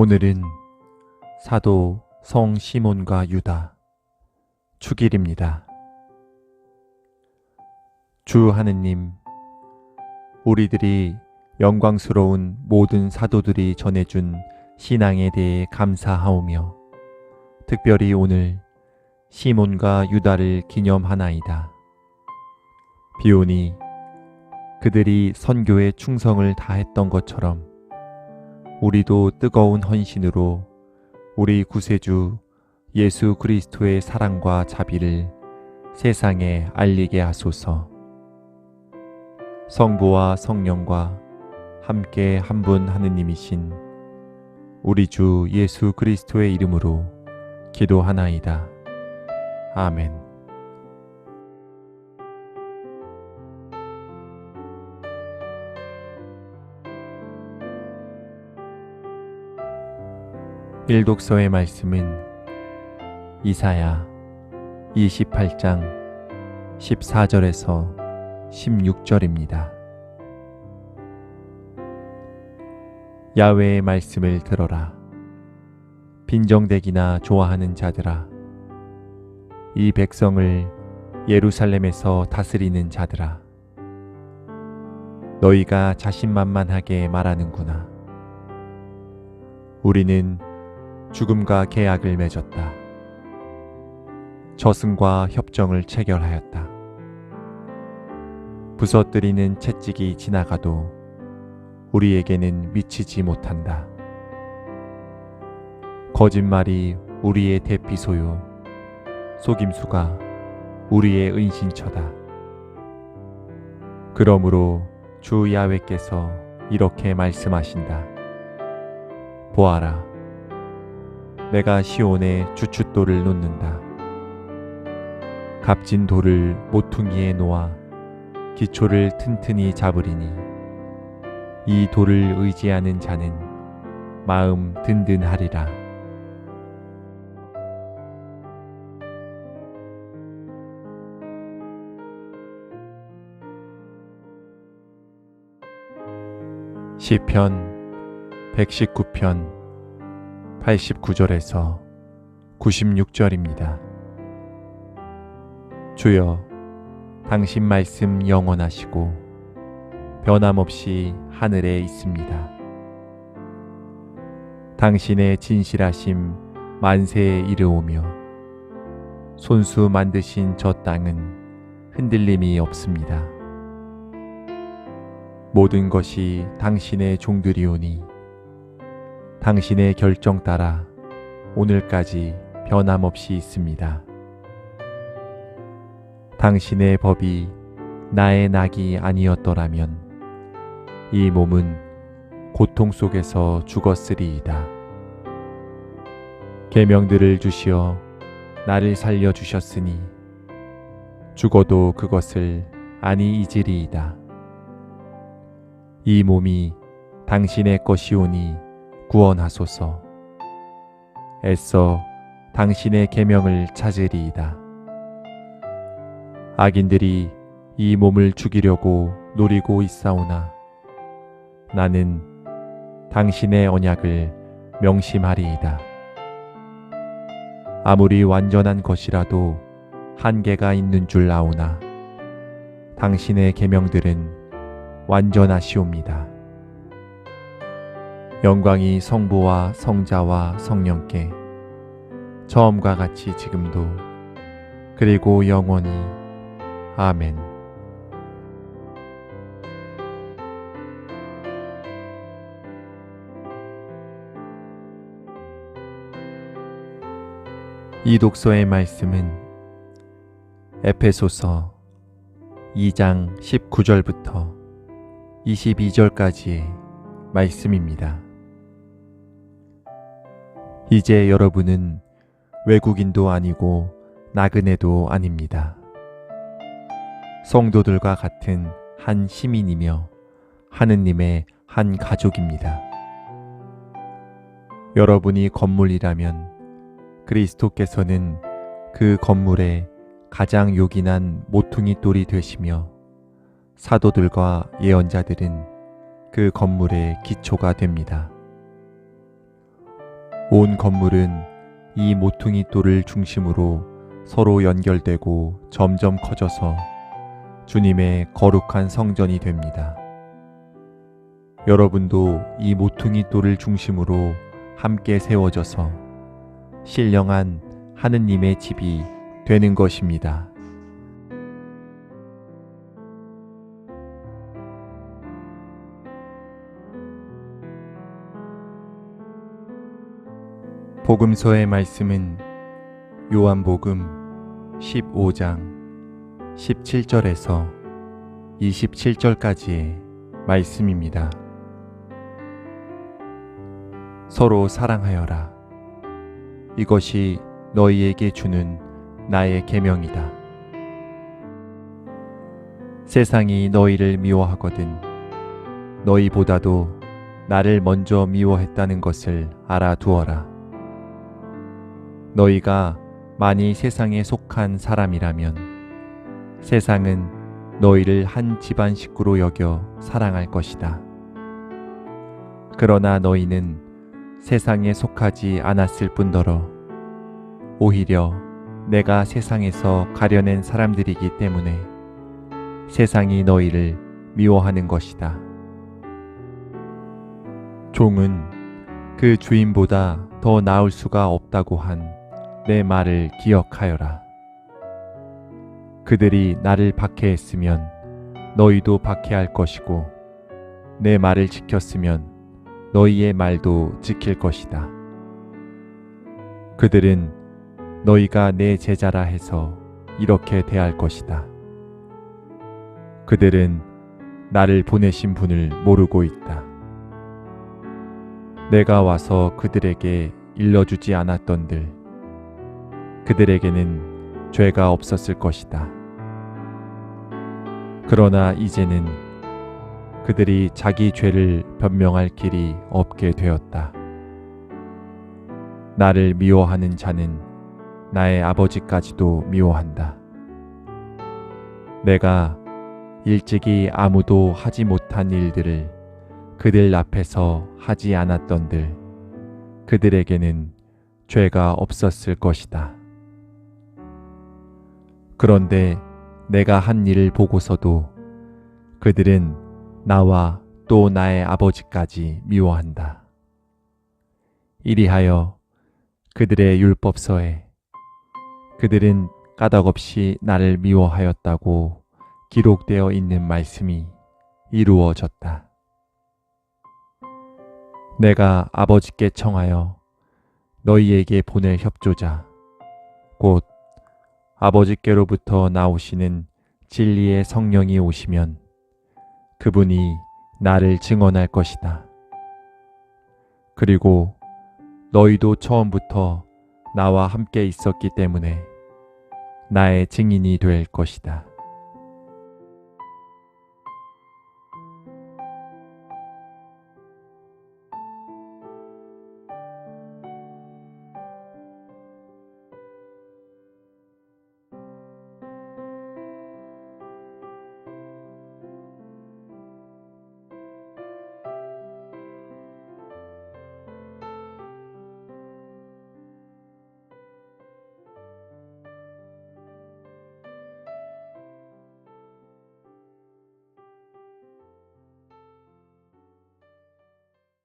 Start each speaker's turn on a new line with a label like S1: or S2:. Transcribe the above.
S1: 오늘은 사도 성 시몬과 유다 축일입니다. 주 하느님, 우리들이 영광스러운 모든 사도들이 전해준 신앙에 대해 감사하오며 특별히 오늘 시몬과 유다를 기념하나이다. 비오니 그들이 선교에 충성을 다했던 것처럼 우리도 뜨거운 헌신으로 우리 구세주 예수 그리스도의 사랑과 자비를 세상에 알리게 하소서. 성부와 성령과 함께 한 분 하느님이신 우리 주 예수 그리스도의 이름으로 기도하나이다. 아멘. 일독서의 말씀은 이사야 28장 14절에서 16절입니다. 야외의 말씀을 들어라. 빈정대기나 좋아하는 자들아. 이 백성을 예루살렘에서 다스리는 자들아. 너희가 자신만만하게 말하는구나. 우리는 죽음과 계약을 맺었다. 저승과 협정을 체결하였다. 부서뜨리는 채찍이 지나가도 우리에게는 미치지 못한다. 거짓말이 우리의 대피소요, 속임수가 우리의 은신처다. 그러므로 주 야외께서 이렇게 말씀하신다. 보아라. 내가 시온에 주춧돌을 놓는다. 값진 돌을 모퉁이에 놓아 기초를 튼튼히 잡으리니 이 돌을 의지하는 자는 마음 든든하리라. 시편 119편 89절에서 96절입니다. 주여, 당신 말씀 영원하시고 변함없이 하늘에 있습니다. 당신의 진실하심 만세에 이르오며 손수 만드신 저 땅은 흔들림이 없습니다. 모든 것이 당신의 종들이오니 당신의 결정 따라 오늘까지 변함없이 있습니다. 당신의 법이 나의 낙이 아니었더라면 이 몸은 고통 속에서 죽었으리이다. 계명들을 주시어 나를 살려 주셨으니 죽어도 그것을 아니 잊으리이다. 이 몸이 당신의 것이오니 구원하소서. 애써 당신의 계명을 찾으리이다. 악인들이 이 몸을 죽이려고 노리고 있사오나 나는 당신의 언약을 명심하리이다. 아무리 완전한 것이라도 한계가 있는 줄 아오나 당신의 계명들은 완전하시옵니다. 영광이 성부와 성자와 성령께 처음과 같이 지금도 그리고 영원히 아멘. 이 독서의 말씀은 에페소서 2장 19절부터 22절까지의 말씀입니다. 이제 여러분은 외국인도 아니고 나그네도 아닙니다. 성도들과 같은 한 시민이며 하느님의 한 가족입니다. 여러분이 건물이라면 그리스도께서는 그 건물에 가장 요긴한 모퉁이 돌이 되시며 사도들과 예언자들은 그 건물의 기초가 됩니다. 온 건물은 이 모퉁이 돌을 중심으로 서로 연결되고 점점 커져서 주님의 거룩한 성전이 됩니다. 여러분도 이 모퉁이 돌을 중심으로 함께 세워져서 신령한 하느님의 집이 되는 것입니다. 복음서의 말씀은 요한복음 15장 17절에서 27절까지의 말씀입니다. 서로 사랑하여라. 이것이 너희에게 주는 나의 계명이다. 세상이 너희를 미워하거든 너희보다도 나를 먼저 미워했다는 것을 알아두어라. 너희가 많이 세상에 속한 사람이라면 세상은 너희를 한 집안 식구로 여겨 사랑할 것이다. 그러나 너희는 세상에 속하지 않았을 뿐더러 오히려 내가 세상에서 가려낸 사람들이기 때문에 세상이 너희를 미워하는 것이다. 종은 그 주인보다 더 나을 수가 없다고 한 내 말을 기억하여라. 그들이 나를 박해했으면 너희도 박해할 것이고 내 말을 지켰으면 너희의 말도 지킬 것이다. 그들은 너희가 내 제자라 해서 이렇게 대할 것이다. 그들은 나를 보내신 분을 모르고 있다. 내가 와서 그들에게 일러주지 않았던들, 그들에게는 죄가 없었을 것이다. 그러나 이제는 그들이 자기 죄를 변명할 길이 없게 되었다. 나를 미워하는 자는 나의 아버지까지도 미워한다. 내가 일찍이 아무도 하지 못한 일들을 그들 앞에서 하지 않았던들 그들에게는 죄가 없었을 것이다. 그런데 내가 한 일을 보고서도 그들은 나와 또 나의 아버지까지 미워한다. 이리하여 그들의 율법서에 그들은 까닭없이 나를 미워하였다고 기록되어 있는 말씀이 이루어졌다. 내가 아버지께 청하여 너희에게 보낼 협조자, 곧 아버지께로부터 나오시는 진리의 성령이 오시면 그분이 나를 증언할 것이다. 그리고 너희도 처음부터 나와 함께 있었기 때문에 나의 증인이 될 것이다.